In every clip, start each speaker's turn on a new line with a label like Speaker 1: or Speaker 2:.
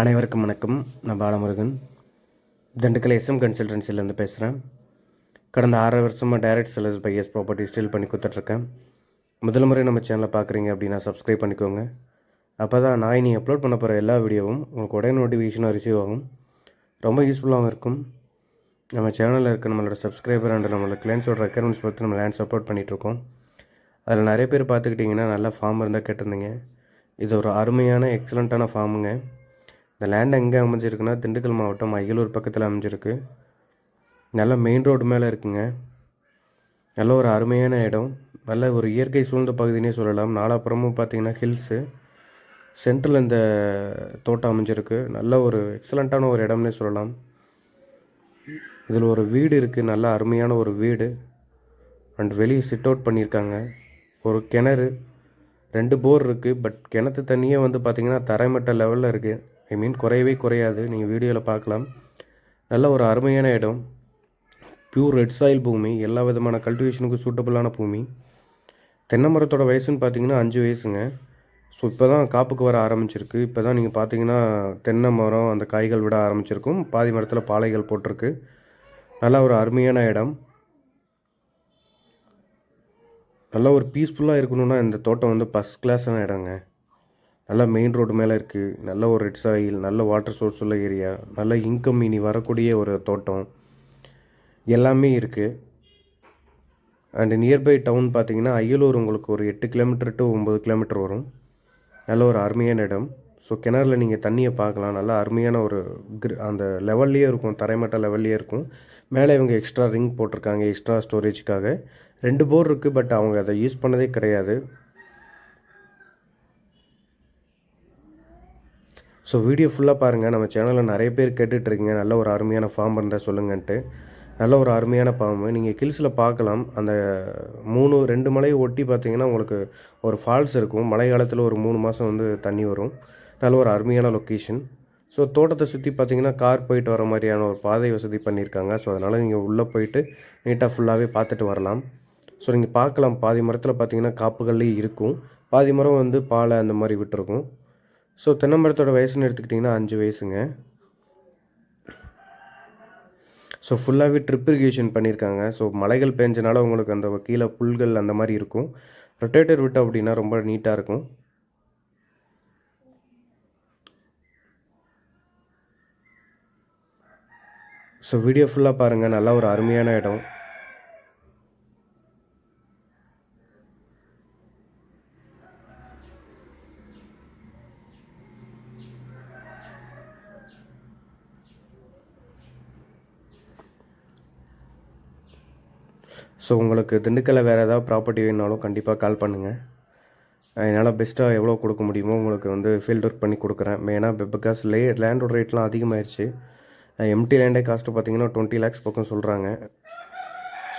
Speaker 1: அனைவருக்கும் வணக்கம். நான் பாலமுருகன். திண்டுக்கல் எஸ்எம் கன்சல்டன்சிலேருந்து பேசுகிறேன் கடந்த ஆறு வருஷமாக direct sellers by S property steel பண்ணி கொடுத்துட்ருக்கேன். முதல் முறை நம்ம சேனலை பார்க்குறீங்க அப்படின்னா சப்ஸ்கிரைப் பண்ணிக்கோங்க. அப்போ தான் நான் இனி அப்லோட் பண்ண போகிற எல்லா வீடியோவும் உங்களுக்கு உடனே நோட்டிஃபிகேஷனாக ரிசீவ் ஆகும். ரொம்ப யூஸ்ஃபுல்லாகவும் இருக்கும். நம்ம சேனலில் இருக்க நம்மளோட சப்ஸ்கிரைபர் அண்ட் நம்மளோட கிளைண்ட்ஸோட ரெக்கர்மெண்ட்ஸ் பார்த்து நம்ம லேண்ட் சப்போர்ட் பண்ணிகிட்ருக்கோம் அதில் நிறைய பேர் பார்த்துக்கிட்டிங்கன்னா நல்ல ஃபார்ம் இருந்தால் கேட்டிருந்தீங்க. இது ஒரு அருமையான எக்ஸலண்ட்டான ஃபார்முங்க இந்த லேண்ட் எங்கே அமைஞ்சிருக்குன்னா திண்டுக்கல் மாவட்டம் அயலூர் பக்கத்தில் அமைஞ்சிருக்கு. நல்ல மெயின் ரோடு மேலே இருக்குங்க. நல்ல ஒரு அருமையான இடம். நல்ல ஒரு இயற்கை சூழ்ந்த பகுதினே சொல்லலாம். நாலாப்புறமும் பார்த்தீங்கன்னா ஹில்ஸு சென்ட்ரல் இந்த தோட்டம் அமைஞ்சிருக்கு. நல்ல ஒரு எக்ஸலண்ட்டான ஒரு இடம்னே சொல்லலாம். இதில் ஒரு வீடு இருக்குது நல்ல அருமையான ஒரு வீடு. அண்ட் வெளியே சிட் அவுட் பண்ணியிருக்காங்க ஒரு கிணறு. ரெண்டு போர் இருக்குது பட் கிணத்து தண்ணியே வந்து பார்த்திங்கன்னா தரைமட்ட லெவலில் இருக்குது ஐ மீன் குறையவே குறையாது. நீங்கள் வீடியோவில் பார்க்கலாம். நல்ல ஒரு அருமையான இடம். பியூர் ரெட் சாயில் பூமி. எல்லா விதமான கல்டிவேஷனுக்கும் சூட்டபுளான பூமி. தென்னை மரத்தோட வயசுன்னு பார்த்தீங்கன்னா அஞ்சு வயசுங்க. ஸோ இப்போ தான் காப்புக்கு வர ஆரம்பிச்சிருக்கு. இப்போ தான் நீங்கள் பார்த்தீங்கன்னா தென்னை மரம் அந்த காய்கள் விட ஆரம்பிச்சிருக்கும். பாதி மரத்தில் பாலைகள் போட்டிருக்கு. நல்லா ஒரு அருமையான இடம். நல்லா ஒரு பீஸ்ஃபுல்லாக இருக்கணும்னா இந்த தோட்டம் வந்து ஃபஸ்ட் கிளாஸான இடங்க. நல்லா மெயின் ரோடு மேலே இருக்குது நல்ல ஒரு ரெட் சாயில் நல்ல வாட்டர் சோர்ஸ் உள்ள ஏரியா நல்ல இன்கம் இனி வரக்கூடிய ஒரு தோட்டம். எல்லாமே இருக்குது அண்டு நியர்பை டவுன் பார்த்தீங்கன்னா அய்யலூர் உங்களுக்கு ஒரு எட்டு கிலோமீட்டர் டு ஒம்பது கிலோமீட்டர் வரும். நல்ல ஒரு அருமையான இடம். ஸோ கிணறுல நீங்கள் தண்ணியை பார்க்கலாம் நல்லா அருமையான ஒரு கிர் அந்த லெவல்லையே இருக்கும். தரைமட்ட லெவல்லையே இருக்கும். மேலே இவங்க எக்ஸ்ட்ரா ரிங் போட்டிருக்காங்க. எக்ஸ்ட்ரா ஸ்டோரேஜுக்காக ரெண்டு போர் இருக்குது பட் அவங்க அதை யூஸ் பண்ணதே கிடையாது. ஸோ வீடியோ ஃபுல்லாக பாருங்கள் நம்ம சேனலில் நிறைய பேர் கேட்டுட்ருக்கீங்க. நல்ல ஒரு அருமையான ஃபார்ம் இருந்தால் சொல்லுங்கன்ட்டு. நல்ல ஒரு அருமையான ஃபார்மு நீங்கள் கில்ஸில் பார்க்கலாம். அந்த மூணு ரெண்டு மலையை ஒட்டி பார்த்தீங்கன்னா உங்களுக்கு ஒரு ஃபால்ஸ் இருக்கும். மழை காலத்தில் ஒரு மூணு மாதம் வந்து தண்ணி வரும். நல்ல ஒரு அருமையான லொக்கேஷன் ஸோ தோட்டத்தை சுற்றி பார்த்தீங்கன்னா கார் போயிட்டு வர மாதிரியான ஒரு பாதை வசதி பண்ணியிருக்காங்க. ஸோ அதனால் நீங்கள் உள்ளே போயிட்டு நீட்டாக ஃபுல்லாகவே பார்த்துட்டு வரலாம். ஸோ நீங்கள் பார்க்கலாம். பாதி மரத்தில் பார்த்தீங்கன்னா காப்புகள்லேயும் இருக்கும். பாதி மரம் வந்து பாலை அந்த மாதிரி விட்டுருக்கும். ஸோ தென்னை வயசுன்னு எடுத்துக்கிட்டிங்கன்னா அஞ்சு வயசுங்க. ஸோ ஃபுல்லாகவே ட்ரிப் இரிகேஷன் பண்ணியிருக்காங்க. ஸோ மலைகள் பெஞ்சனால உங்களுக்கு அந்த கீழே புல்கள் அந்த மாதிரி இருக்கும். ரொட்டேட்டர் விட்டு அப்படின்னா ரொம்ப நீட்டாக இருக்கும். ஸோ வீடியோ ஃபுல்லாக பாருங்கள் நல்லா ஒரு அருமையான இடம். ஸோ உங்களுக்கு திண்டுக்கல்ல வேறு ஏதாவது ப்ராப்பர்ட்டி வேணுனாலும் கண்டிப்பாக கால் பண்ணுங்கள் என்னால் பெஸ்ட்டாக எவ்வளோ கொடுக்க முடியுமோ உங்களுக்கு வந்து ஃபீல்ட் ஒர்க் பண்ணி கொடுக்குறேன். மெயினாக பிகாஸ் லே லேண்டோட ரேட்லாம் அதிகமாகிடுச்சு எம்டி லேண்டே காஸ்ட்டு பார்த்தீங்கன்னா டுவெண்ட்டி லேக்ஸ் பக்கம் சொல்கிறாங்க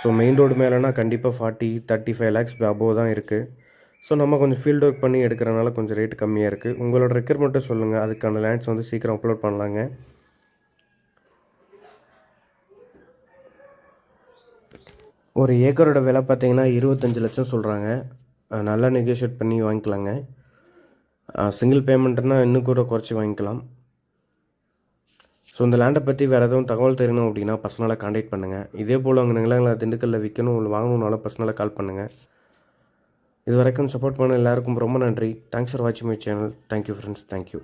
Speaker 1: ஸோ மெயின் ரோடு மேலேனா கண்டிப்பாக forty thirty five lakhs above தான் இருக்குது ஸோ நம்ம கொஞ்சம் ஃபீல்ட் ஒர்க் பண்ணி எடுக்கிறனால கொஞ்சம் ரேட் கம்மியாக இருக்குது உங்களோட ரெக்யர்மெண்ட்டை சொல்லுங்கள் அதுக்கான லேண்ட்ஸ் வந்து சீக்கிரம் அப்லோட் பண்ணலாங்க. ஒரு ஏக்கரோட விலை பார்த்தீங்கன்னா இருபத்தஞ்சி லட்சம் சொல்கிறாங்க நல்லா நெகோஷியேட் பண்ணி வாங்கிக்கலாங்க. சிங்கிள் பேமெண்ட்னால் இன்னும் கூட குறைச்சி வாங்கிக்கலாம். ஸோ இந்த லேண்டை பற்றி வேறு எதுவும் தகவல் தெரியணும் அப்படின்னா பர்சனலாக காண்டாக்ட் பண்ணுங்கள் இதே போல் உங்கள் நிலங்களை திண்டுக்கல்லில் விற்கணும் உங்களை வாங்கணுன்னாலும் பர்சனலாக கால் பண்ணுங்கள் இது வரைக்கும் சப்போர்ட் பண்ண எல்லாருக்கும் ரொம்ப நன்றி. தேங்க்ஸ் ஃபார் வாட்சிங் my channel thank you friends thank you